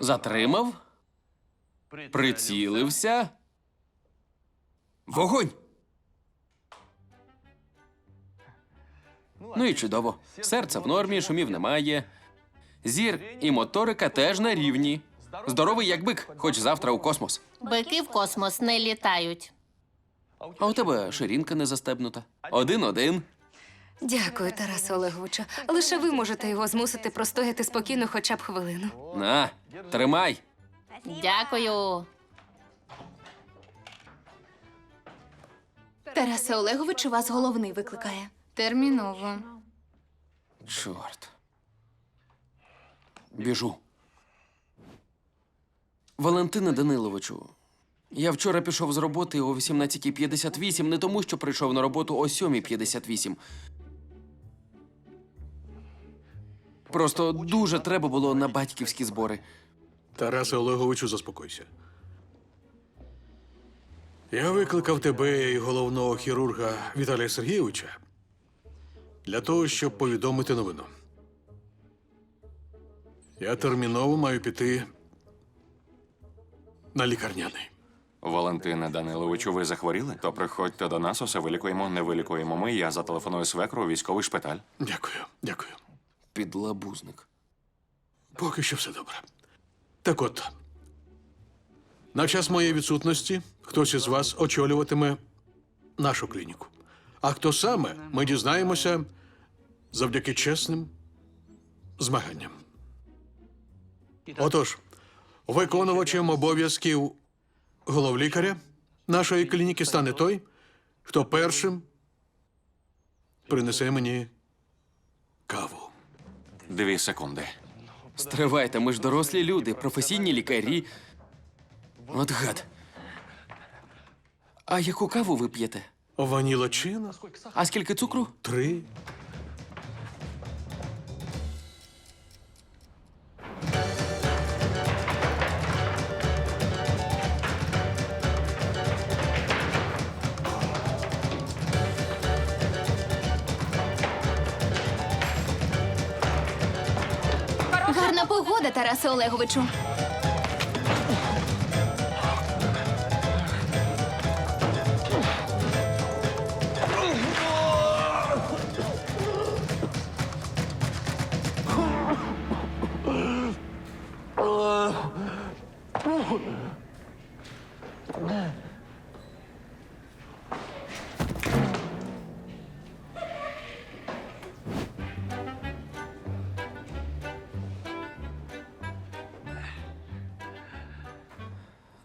Затримав, прицілився. Вогонь! Ну і чудово. Серце в нормі, шумів немає. Зір і моторика теж на рівні. Здоровий як бик, хоч завтра у космос. Бики в космос не літають. А у тебе ширинка не застебнута. Один-один. Дякую, Тарасе Олеговичу. Лише ви можете його змусити простояти спокійно хоча б хвилину. На, тримай. Дякую. Тарасе Олегович, вас головний викликає. Терміново. Чорт. Біжу. Валентине Даниловичу, я вчора пішов з роботи о 18.58 не тому, що прийшов на роботу о 7.58. Просто дуже треба було на батьківські збори. Тарасе Олеговичу, заспокойся. Я викликав тебе і головного хірурга Віталія Сергійовича для того, щоб повідомити новину. Я терміново маю піти на лікарняний. Валентине Даниловичу, ви захворіли? То приходьте до нас, усе вилікуємо, не вилікуємо ми. Я зателефоную свекру у військовий шпиталь. Дякую, дякую. Підлабузник. Поки що все добре. Так от, на час моєї відсутності хтось із вас очолюватиме нашу клініку. А хто саме, ми дізнаємося завдяки чесним змаганням. Отож, виконувачем обов'язків головлікаря нашої клініки стане той, хто першим принесе мені каву. Дві секунди. Стривайте, ми ж дорослі люди, професійні лікарі. От гад. А яку каву ви п'єте? Ванілочина А скільки цукру? три. Тарасе Олеговичу.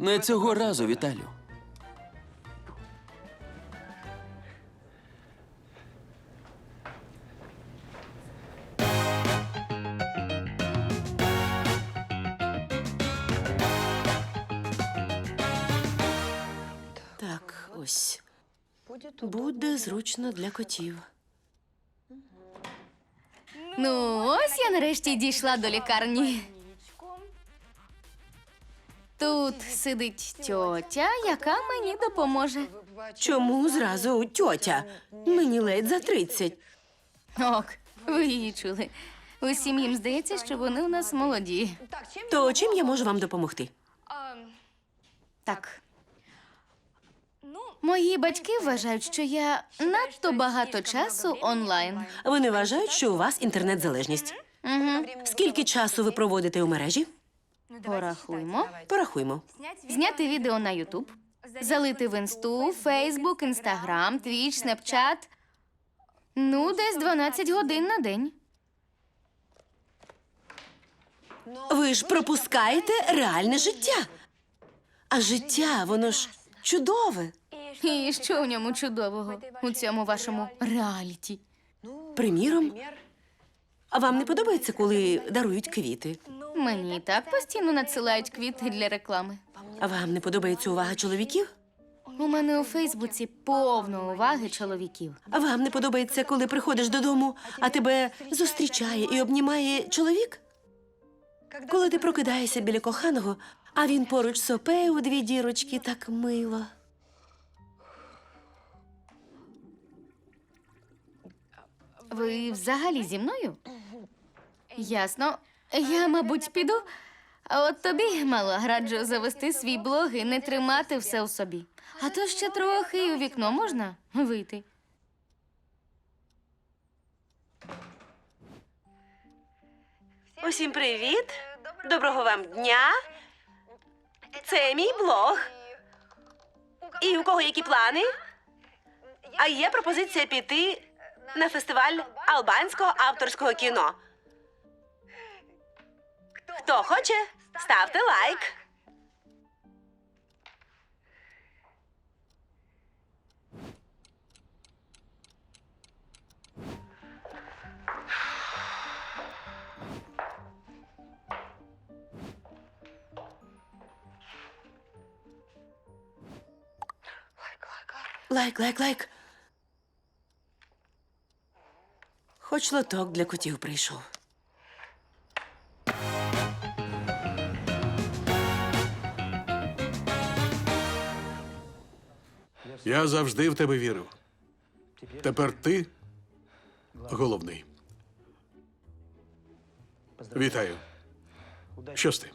Не цього разу, Віталю. Так, ось. Буде зручно для котів. Ну, ось я нарешті дійшла до лікарні. Тут сидить тьотя, яка мені допоможе. Чому зразу тьотя? Мені ледь за 30. Ок, ви її чули. Усім їм здається, що вони у нас молоді. То чим я можу вам допомогти? Так. Мої батьки вважають, що я надто багато часу онлайн. Вони вважають, що у вас інтернет-залежність. Угу. Скільки часу ви проводите у мережі? Порахуймо. Порахуймо. Зняти відео на Ютуб, залити в інсту, Фейсбук, Інстаграм, Твіч, Снапчат. Ну, десь 12 годин на день. Ви ж пропускаєте реальне життя. А життя, воно ж чудове. І що в ньому чудового у цьому вашому реаліті? Приміром, а вам не подобається, коли дарують квіти? Мені і так постійно надсилають квіти для реклами. А вам не подобається увага чоловіків? У мене у Фейсбуці повно уваги чоловіків. А вам не подобається, коли приходиш додому, а тебе зустрічає і обнімає чоловік? Коли ти прокидаєшся біля коханого, а він поруч сопе у дві дірочки, так мило. Ви взагалі зі мною? Ясно. Я, мабуть, піду. А от тобі, мала, раджу завести свій блог і не тримати все у собі. А то ще трохи і у вікно можна вийти. Усім привіт! Доброго вам дня! Це мій блог. І у кого які плани? А є пропозиція піти на фестиваль албанського авторського кіно. Хто хоче, ставте лайк. Лайк, лайк, лайк. Хоч лоток для котів прийшов. Я завжди в тебе вірив. Тепер ти головний. Вітаю. Щасти.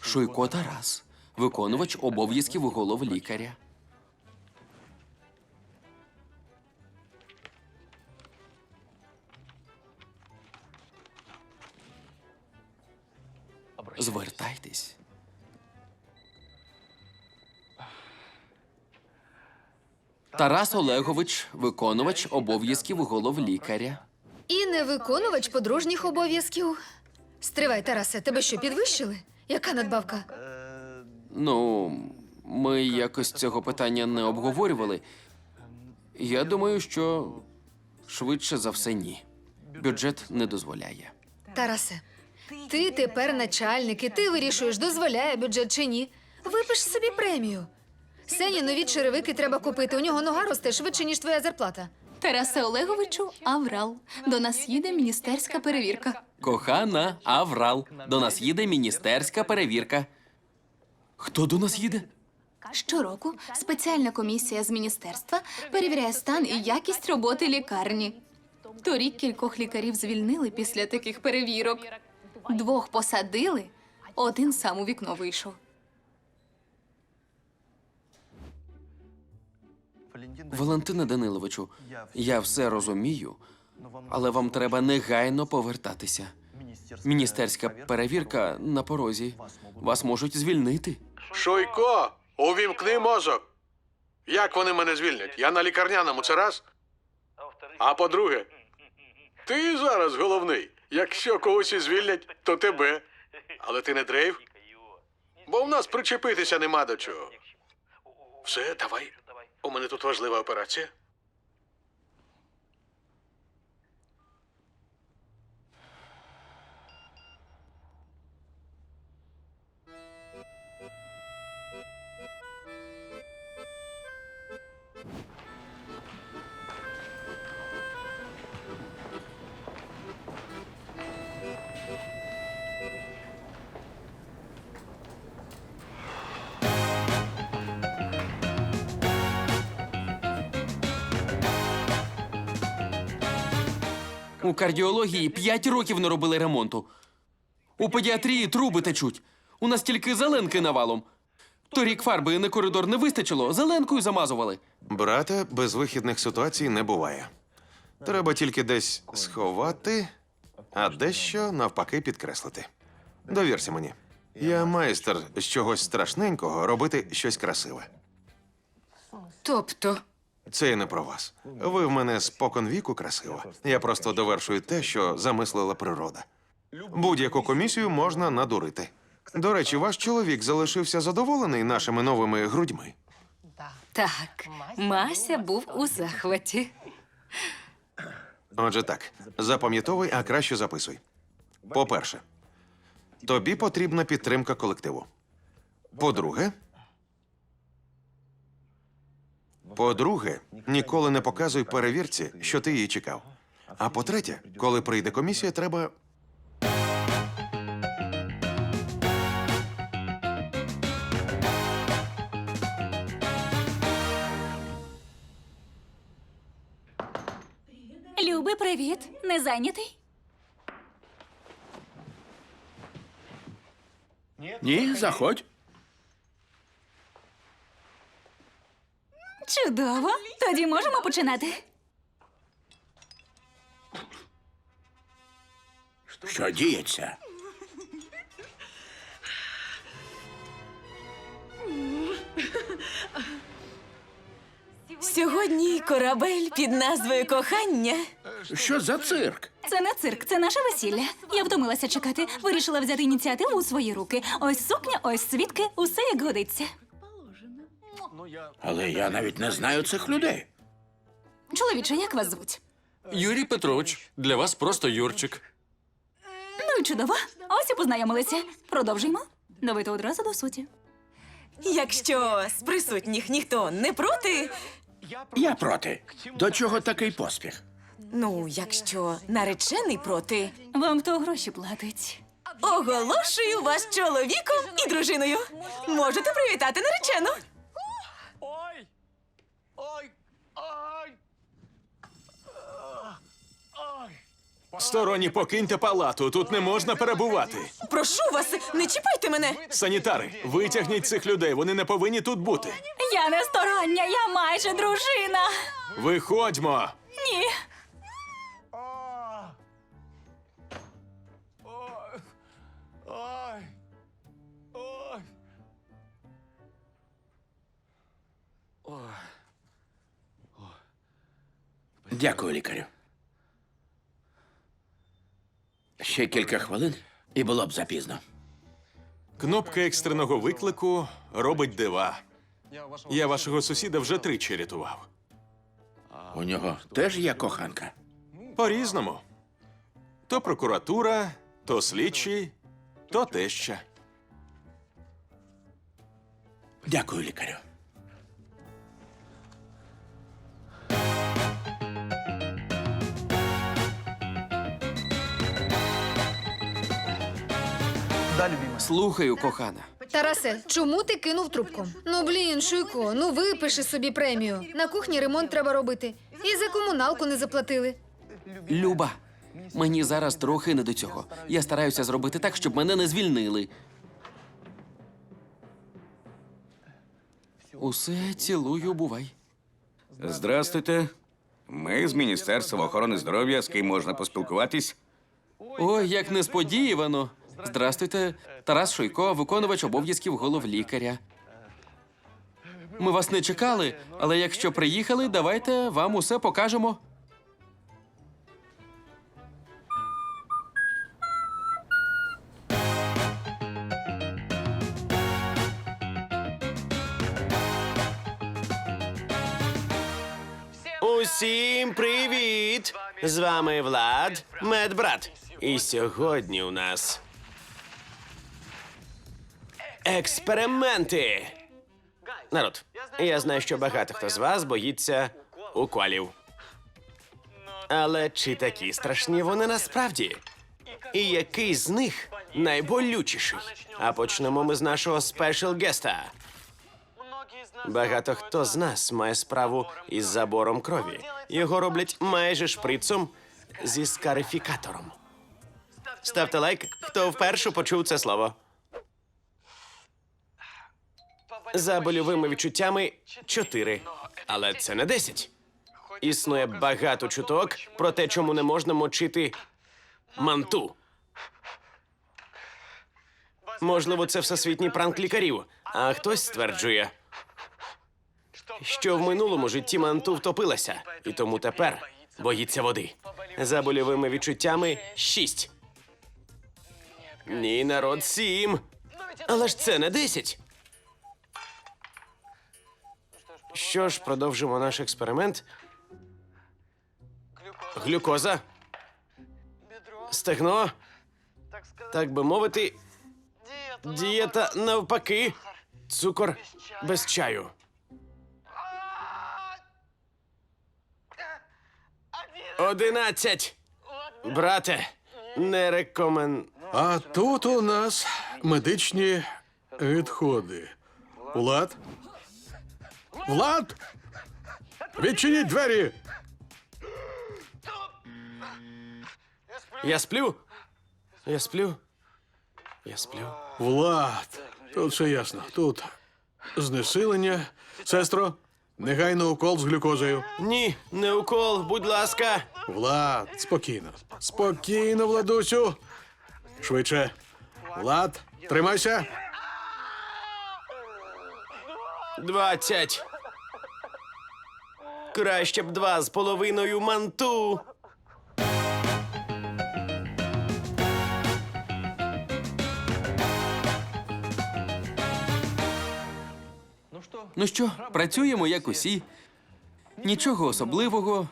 Шуйко Тарас, виконувач обов'язків голов лікаря. Тарас Олегович, виконувач обов'язків голов лікаря. І не виконувач подружніх обов'язків. Стривай, Тарасе, тебе що, підвищили? Яка надбавка? Ну, ми якось цього питання не обговорювали. Я думаю, що швидше за все ні. Бюджет не дозволяє. Тарасе, ти тепер начальник, і ти вирішуєш, дозволяє бюджет чи ні. Випиш собі премію. Сені нові черевики треба купити. У нього нога росте швидше, ніж твоя зарплата. Тарасе Олеговичу, Аврал. До нас їде міністерська перевірка. Кохана Аврал, до нас їде міністерська перевірка. Хто до нас їде? Щороку спеціальна комісія з міністерства перевіряє стан і якість роботи лікарні. Торік кількох лікарів звільнили після таких перевірок. Двох посадили, один сам у вікно вийшов. Валентина Даниловичу, я все розумію, але вам треба негайно повертатися. Міністерська перевірка на порозі. Вас можуть звільнити. Шуйко, увімкни мозок. Як вони мене звільнять? Я на лікарняному це раз. А по-друге, ти зараз головний. Якщо когось і звільнять, то тебе. Але ти не дрейф. Бо в нас причепитися нема до чого. Все, давай. У мене тут важлива операція. У кардіології п'ять років не робили ремонту. У педіатрії труби течуть. У нас тільки зеленки навалом. Торік фарби на коридор не вистачило, зеленкою замазували. Брате, безвихідних ситуацій не буває. Треба тільки десь сховати, а дещо навпаки підкреслити. Довірся мені. Я майстер з чогось страшненького робити щось красиве. Тобто, Це і не про вас. Ви в мене спокон віку красива. Я просто довершую те, що замислила природа. Будь-яку комісію можна надурити. До речі, ваш чоловік залишився задоволений нашими новими грудьми. так, Мася був у захваті. Отже, так, запам'ятовуй, а краще записуй. По-перше, тобі потрібна підтримка колективу. По-друге, по-друге, ніколи не показуй перевірці, що ти її чекав. А по-третє, коли прийде комісія, треба. Люби, привіт. Не зайнятий? Ні, заходь. Чудово. Тоді можемо починати. Що діється? Сьогодні корабель під назвою Кохання. Що за цирк? Це не цирк, це наше весілля. Я втомилася чекати. Вирішила взяти ініціативу у свої руки. Ось сукня, ось свідки, усе як годиться. Але я навіть не знаю цих людей. Чоловіче, як вас звуть? Юрій Петрович, для вас просто Юрчик. Ну і чудово. Ось і познайомилися. Продовжуємо. Давайте одразу до суті. Якщо з присутніх ніхто не проти, Я проти. До чого такий поспіх? ну якщо наречений проти, Вам хто гроші платить? оголошую вас чоловіком і дружиною. Можете привітати наречену. Сторонні покиньте палату, тут не можна перебувати. Прошу вас, не чіпайте мене. Санітари, витягніть цих людей, вони не повинні тут бути. Я не стороння, я майже дружина. Виходьмо. Ні. Дякую, лікарю. Ще кілька хвилин і було б запізно. Кнопка екстреного виклику робить дива. Я вашого сусіда вже тричі рятував. У нього теж є коханка. По-різному. То прокуратура, то слідчий, то теща. Дякую, лікарю. Слухаю, кохана. Тарасе, чому ти кинув трубку? Ну блін, Шуйко, ну випиши собі премію. На кухні ремонт треба робити. І за комуналку не заплатили. Люба, мені зараз трохи не до цього. Я стараюся зробити так, щоб мене не звільнили. Усе цілую, бувай. Здрастуйте. Ми з Міністерства охорони здоров'я, з ким можна поспілкуватись. Ой, як несподівано. Здрастуйте, Тарас Шуйко, виконувач обов'язків головлікаря. Ми вас не чекали, але якщо приїхали, давайте вам усе покажемо. Усім привіт! З вами Влад, медбрат. І сьогодні у нас експерименти. Народ, я знаю, що багато хто з вас боїться уколів. Але чи такі страшні вони насправді? І який з них найболючіший? А почнемо ми з нашого спешл геста. Багато хто з нас має справу із забором крові. Його роблять майже шприцом зі скарифікатором. Ставте лайк, хто вперше почув це слово. За больовими відчуттями 4. Але це не 10. Існує багато чуток про те, чому не можна мочити манту. Можливо, це всесвітній пранк лікарів, а хтось стверджує, що в минулому житті манту втопилася, і тому тепер боїться води. За больовими відчуттями шість. Ні, народ, сім. Але ж це не десять. Що ж, продовжимо наш експеримент. Глюкоза. Стегно. Так би мовити, дієта навпаки. Цукор без чаю. Одинадцять. Брате, не рекомен. А тут у нас медичні відходи. Влад? Влад? Відчиніть двері! Я сплю. Я сплю. Я сплю. Влад, тут все ясно. Тут знесилення. Сестро, негайно укол з глюкозою. Ні, не укол, будь ласка. Влад, спокійно. Спокійно, Владусю. Швидше. Влад, тримайся. Двадцять. Краще б два з половиною манту. Ну що, працюємо як усі. Нічого особливого.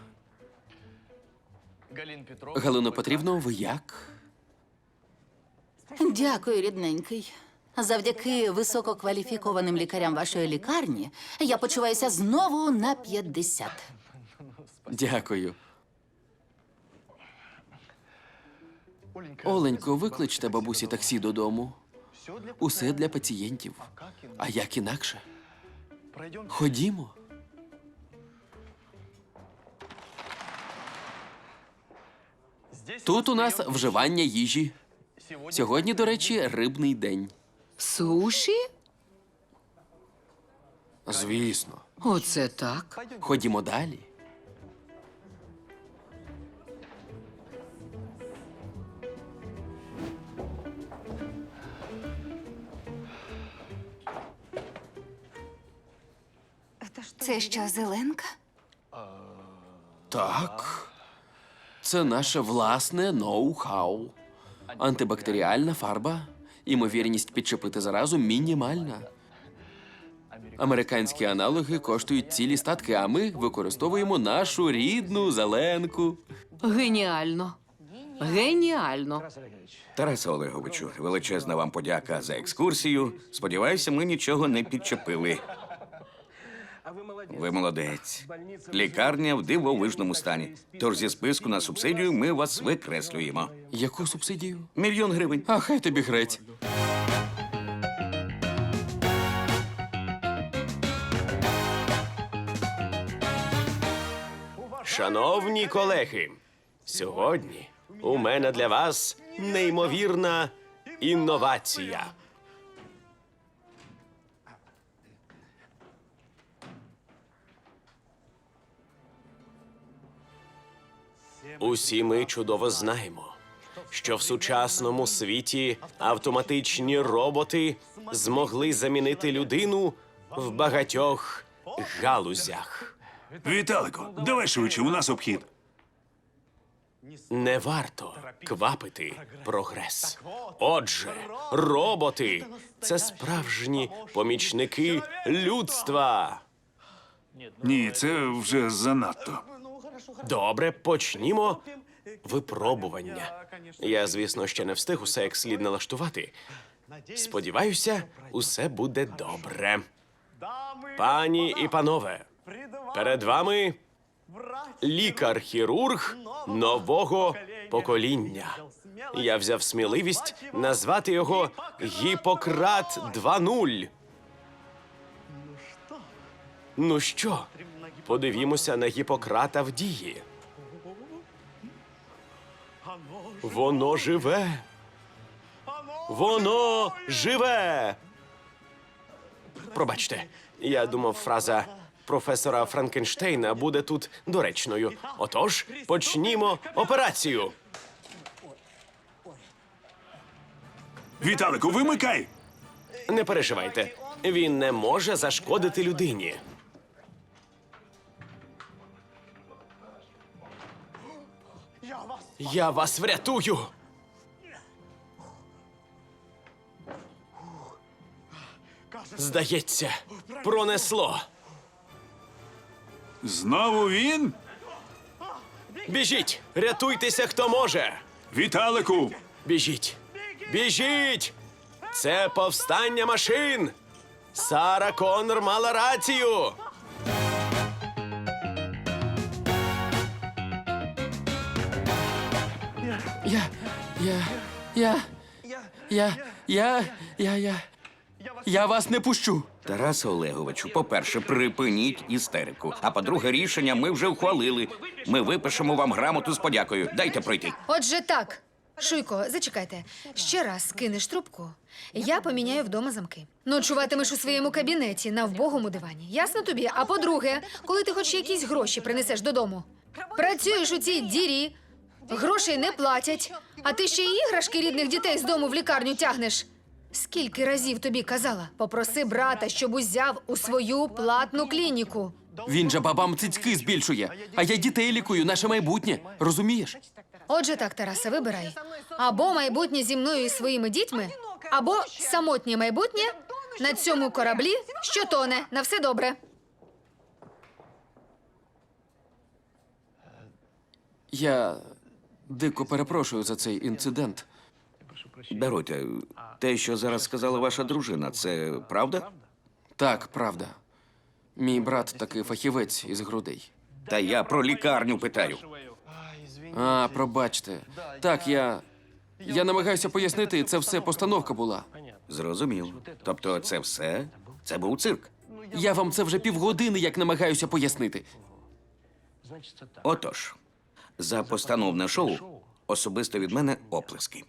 Галино Петрівно, ви як? Дякую, рідненький. Завдяки висококваліфікованим лікарям вашої лікарні я почуваюся знову на 50. Дякую. Оленько, викличте бабусі таксі додому. Усе для пацієнтів. А як інакше? Ходімо. Тут у нас вживання їжі. Сьогодні, до речі, рибний день. Суші? Звісно. Оце так. Ходімо далі. Це що, зеленка? Так. Це наше власне ноу-хау. Антибактеріальна фарба. Імовірність підчепити заразу мінімальна. Американські аналоги коштують цілі статки, а ми використовуємо нашу рідну зеленку. Геніально. Геніально. Тарасе Олеговичу, величезна вам подяка за екскурсію. Сподіваюся, ми нічого не підчепили. Ви молодець. Лікарня в дивовижному стані. Тож зі списку на субсидію ми вас викреслюємо. Яку субсидію? Мільйон гривень. А хай тобі грець. Шановні колеги, сьогодні у мене для вас неймовірна інновація. Усі ми чудово знаємо, що в сучасному світі автоматичні роботи змогли замінити людину в багатьох галузях. Віталику, давай швидше, у нас обхід. Не варто квапити прогрес. Отже, роботи це справжні помічники людства. Ні, це вже занадто. Добре, почнімо випробування. Я, звісно, ще не встиг усе як слід налаштувати. Сподіваюся, усе буде добре. Пані і панове, перед вами лікар-хірург нового покоління. Я взяв сміливість назвати його Гіппократ 2.0. Ну що, подивімося на Гіппократа в дії. Воно живе. Воно живе. Пробачте, я думав, фраза професора Франкенштейна буде тут доречною. Отож, почнімо операцію. Віталику, вимикай! Не переживайте, він не може зашкодити людині. Я вас врятую. Здається, пронесло. Знову він? Біжіть, рятуйтеся, хто може. Віталику! Біжіть, біжіть! Це повстання машин. Сара Коннор мала рацію. Я. Я. Я. Я. Я. Я. Я. Я вас не пущу. Тарасе Олеговичу, по-перше, припиніть істерику. А по-друге, рішення ми вже ухвалили. Ми випишемо вам грамоту з подякою. Дайте пройти. Отже, так. Шуйко, зачекайте. Ще раз кинеш трубку. Я поміняю вдома замки. Ночуватимеш у своєму кабінеті на вбогому дивані. Ясно тобі? А по-друге, коли ти хоч якісь гроші принесеш додому. Працюєш у цій дірі, грошей не платять, а ти ще й іграшки рідних дітей з дому в лікарню тягнеш. Скільки разів тобі казала? Попроси брата, щоб узяв у свою платну клініку. Він же бабам цицьки збільшує, а я дітей лікую, наше майбутнє. Розумієш? Отже, так, Тарасе, вибирай. Або майбутнє зі мною і своїми дітьми, або самотнє майбутнє на цьому кораблі, що тоне. На все добре. Я дико перепрошую за цей інцидент. Даруйте, те, що зараз сказала ваша дружина, це правда? Так, правда. Мій брат такий фахівець із грудей. Та я про лікарню питаю. А, пробачте. Так, я. Я намагаюся пояснити, це все постановка була. Зрозумів. Тобто, це все? Це був цирк. Я вам це вже півгодини як намагаюся пояснити. Отож, за постановне шоу особисто від мене оплески.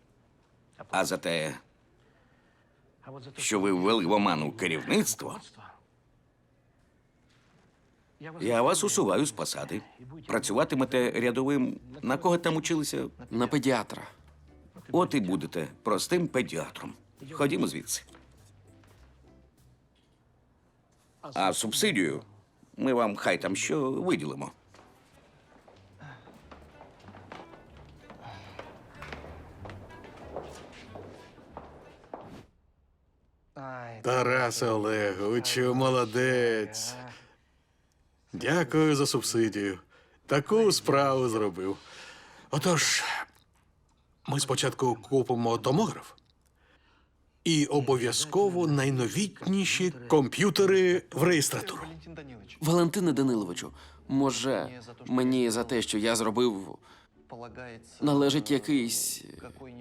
А за те, що ви ввели в оману керівництво, я вас усуваю з посади. Працюватимете рядовим. На кого там училися? На педіатра. От і будете простим педіатром. Ходімо звідси. А субсидію ми вам хай там що виділимо. Тарас Олеговичу, молодець. Дякую за субсидію. Таку справу зробив. Отож, ми спочатку купимо томограф і обов'язково найновітніші комп'ютери в реєстратуру. Валентине Даниловичу, може, мені за те, що я зробив, належить якийсь,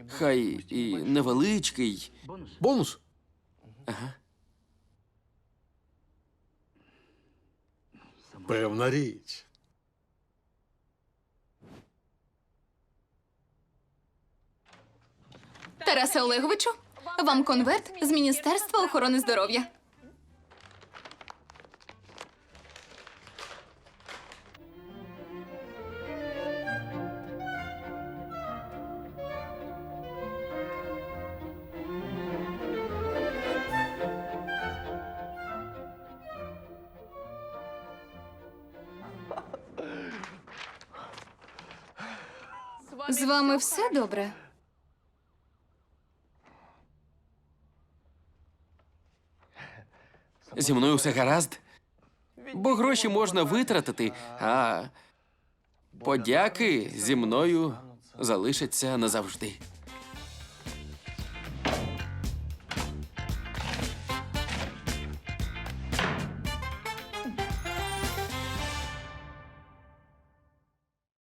хай і невеличкий. Бонус? Ага. Певна річ. Тарасе Олеговичу, вам конверт з Міністерства охорони здоров'я. З вами все добре? Зі мною все гаразд. Бо гроші можна витратити, а подяки зі мною залишаться назавжди.